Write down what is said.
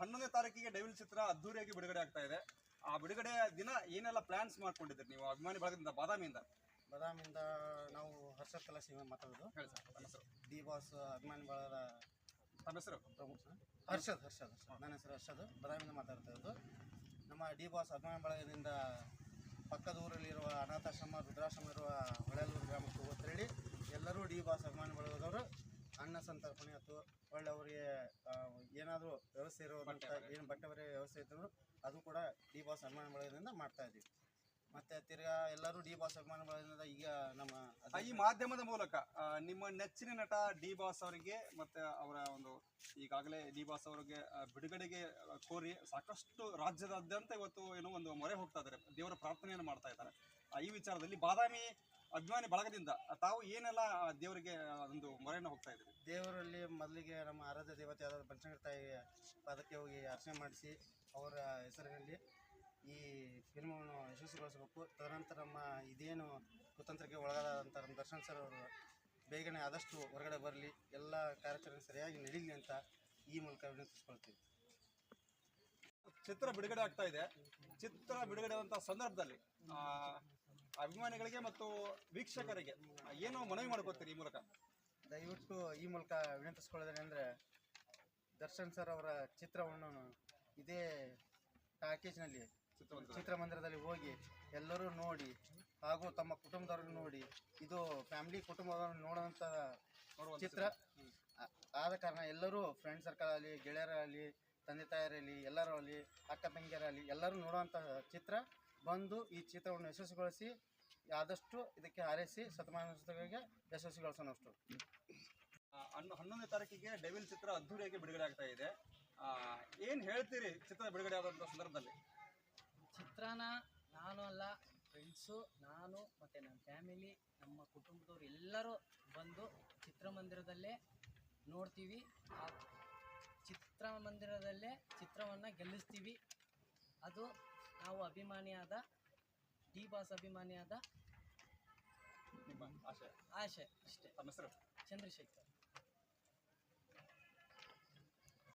ಹನ್ನೊಂದನೇ ತಾರೀಕಿಗೆ ಡೈವಿಲ್ ಚಿತ್ರ ಅದ್ದೂರಿಯಾಗಿ ಬಿಡುಗಡೆ ಆಗ್ತಾ ಇದೆ. ಆ ಬಿಡುಗಡೆ ದಿನ ಏನೆಲ್ಲ ಪ್ಲಾನ್ಸ್ ಮಾಡ್ಕೊಂಡಿದ್ದೀರಿ ನೀವು? ಅಭಿಮಾನಿ ಬಳಗದಿಂದ ಬಾದಾಮಿಯಿಂದ? ಬಾದಾಮಿಯಿಂದ ನಾವು ಹರ್ಷದ್ ಕಲಸಿ ಮಾತಾಡೋದು. ಹೇಳಿ ಸರ್ ತಮ್ಮ ಹೆಸರು? ಡಿ ಬಾಸ್ ಅಭಿಮಾನಿ ಬಳಗದ ತಮ್ಮ ಹೆಸರು? ಪ್ರಮುಖ ಹರ್ಷದ್ ಹರ್ಷದ್ ಹರ್ಷದ್. ನನ್ನ ಹೆಸರು ಹರ್ಷದ್. ಬಾದಾಮಿಯಿಂದ ಮಾತಾಡ್ತಾ ಇರೋದು. ನಮ್ಮ ಡಿ ಬಾಸ್ ಅಭಿಮಾನಿ ಬಳಗದಿಂದ ಪಕ್ಕದ ಊರಲ್ಲಿರುವ ಅನಾಥಾಶ್ರಮ ರುದ್ರಾಶ್ರಮ ಇರುವ ಹೊಳೆಲೂರು ಗ್ರಾಮಕ್ಕೆ ಹೋಗ್ತೇಳಿ ಎಲ್ಲರೂ ಡಿ ಬಾಸ್ ಅಭಿಮಾನಿ ಬಳಗದವರು. ಸಂತರ್ಪಣೆ ಅಥವಾ ಒಳ್ಳೆ ಅವರಿಗೆ ಏನಾದರೂ ವ್ಯವಸ್ಥೆ ಇರೋದಂತ ಏನು ಬಟ್ಟೆ ಬರೆಯ ವ್ಯವಸ್ಥೆ ಇದ್ರು ಅದು ಕೂಡ ಡಿ ಬಾಸ್ ಅಭಿಮಾನ ಬಳಗದಿಂದ ಮಾಡ್ತಾ ಇದ್ದೀವಿ. ಮತ್ತೆ ತಿರ್ಗಾ ಎಲ್ಲರೂ ಡಿ ಬಾಸ್ ಅಭಿಮಾನ ಬಳಗದಿಂದ ಈಗ ನಮ್ಮ ಈ ಮಾಧ್ಯಮದ ಮೂಲಕ ನಿಮ್ಮ ನೆಚ್ಚಿನ ನಟ ಡಿ ಬಾಸ್ ಅವರಿಗೆ ಮತ್ತೆ ಅವರ ಒಂದು ಈಗಾಗಲೇ ಡಿ ಬಾಸ್ ಅವರಿಗೆ ಬಿಡುಗಡೆಗೆ ಕೋರಿ ಸಾಕಷ್ಟು ರಾಜ್ಯದಾದ್ಯಂತ ಇವತ್ತು ಏನೋ ಒಂದು ಮೊರೆ ಹೋಗ್ತಾ ಇದ್ದಾರೆ. ದೇವರ ಪ್ರಾರ್ಥನೆಯನ್ನು ಮಾಡ್ತಾ ಇದ್ದಾರೆ. ಆ, ಈ ವಿಚಾರದಲ್ಲಿ ಬಾದಾಮಿ ಅಭಿಮಾನಿ ಬಳಗದಿಂದ ತಾವು ಏನೆಲ್ಲ ದೇವರಿಗೆ ಒಂದು ಮೊರೆಯನ್ನು ಹೋಗ್ತಾ ಇದ್ದೀರಿ? ದೇವರಲ್ಲಿ ಮೊದಲಿಗೆ ನಮ್ಮ ಆರಾಧ್ಯ ದೇವತೆ ಆದ ಬನಶಂಕರ ತಾಯಿ ಪಾದಕ್ಕೆ ಹೋಗಿ ಅರ್ಚನೆ ಮಾಡಿಸಿ ಅವರ ಹೆಸರಿನಲ್ಲಿ ಈ ಫಿಲ್ಮನ್ನು ಯಶಸ್ವಿಗೊಳಿಸಬೇಕು. ತದನಂತರ ನಮ್ಮ ಇದೇನು ಕುತಂತ್ರಕ್ಕೆ ಒಳಗಾದಂಥ ನಮ್ಮ ದರ್ಶನ್ ಸರ್ ಅವರು ಬೇಗನೆ ಆದಷ್ಟು ಹೊರಗಡೆ ಬರಲಿ ಎಲ್ಲ ಕಾರ್ಯಾಚರಣೆ ಸರಿಯಾಗಿ ನಡೀಲಿ ಅಂತ ಈ ಮೂಲಕ ವಿನಂತಿಸ್ಕೊಳ್ತೀವಿ. ಚಿತ್ರ ಬಿಡುಗಡೆ ಆಗ್ತಾ ಇದೆ. ಚಿತ್ರ ಬಿಡುಗಡೆ ಆದಂಥ ಸಂದರ್ಭದಲ್ಲಿ ಅಭಿಮಾನಿಗಳಿಗೆ ಮತ್ತು ವೀಕ್ಷಕರಿಗೆ ಏನು ಮನವಿ ಮಾಡ್ಕೋತೀರಿ ಈ ಮೂಲಕ? ದಯವಿಟ್ಟು ಈ ಮೂಲಕ ವಿನಂತಿಸ್ಕೊಳ್ಳೋದೇನೆ ಅಂದರೆ ದರ್ಶನ್ ಸರ್ ಅವರ ಚಿತ್ರವನ್ನು ಇದೇ ಪ್ಯಾಕೇಜ್ನಲ್ಲಿ ಚಿತ್ರಮಂದಿರದಲ್ಲಿ. ಹೋಗಿ ಎಲ್ಲರೂ ನೋಡಿ ಹಾಗೂ ತಮ್ಮ ಕುಟುಂಬದವ್ರನ್ನ ನೋಡಿ ಇದು ಫ್ಯಾಮಿಲಿ ಕುಟುಂಬದವ್ರನ್ನ ನೋಡುವಂಥ ನೋಡುವಂಥ ಚಿತ್ರ. ಆದ ಕಾರಣ ಎಲ್ಲರೂ ಫ್ರೆಂಡ್ ಸರ್ಕಲ್ ಆಗಲಿ ಗೆಳೆಯರಾಗಲಿ ತಂದೆ ತಾಯರಲ್ಲಿ ಎಲ್ಲರೂ ಆಗಲಿ ಅಕ್ಕ ತಂಗಿಯರಾಗಲಿ ಎಲ್ಲರೂ ನೋಡುವಂಥ ಚಿತ್ರ. ಬಂದು ಈ ಚಿತ್ರವನ್ನು ಯಶಸ್ವಿಗೊಳಿಸಿ ಆದಷ್ಟು ಇದಕ್ಕೆ ಹಾರೈಸಿ ಶತಮಾನೋತ್ಸವಗಳಿಗೆ ಯಶಸ್ವಿಗೊಳಿಸೋಣ ಅಷ್ಟು ಆ, ಹನ್ನೊ ಹನ್ನೊಂದನೇ ತಾರೀಕಿಗೆ ಡೆವಿಲ್ ಚಿತ್ರ ಅದ್ಧೂರಿಯಾಗಿ ಬಿಡುಗಡೆ ಆಗ್ತಾ ಇದೆ. ಆ, ಏನ್ ಹೇಳ್ತೀರಿ ಚಿತ್ರ ಬಿಡುಗಡೆ ಆದಂಥ ಸಂದರ್ಭದಲ್ಲಿ? ಚಿತ್ರನ ನಾನು ಅಲ್ಲ ಫ್ರೆಂಡ್ಸು ನಾನು ಮತ್ತು ನನ್ನ ಫ್ಯಾಮಿಲಿ ನಮ್ಮ ಕುಟುಂಬದವ್ರು ಎಲ್ಲರೂ ಬಂದು ಚಿತ್ರಮಂದಿರದಲ್ಲೇ ನೋಡ್ತೀವಿ. ಆ ಚಿತ್ರಮಂದಿರದಲ್ಲೇ ಚಿತ್ರವನ್ನು ಗೆಲ್ಲಿಸ್ತೀವಿ. ಅದು ನಾವು ಅಭಿಮಾನಿಯಾದ ಡಿ ಬಾಸ್ ಅಭಿಮಾನಿಯಾದ ಆಶೆ? ಆಶಯ ಆಶೆ ಅಷ್ಟೇ. ತಮ್ಮ ಹೆಸರು? ಚಂದ್ರಶೇಖರ್.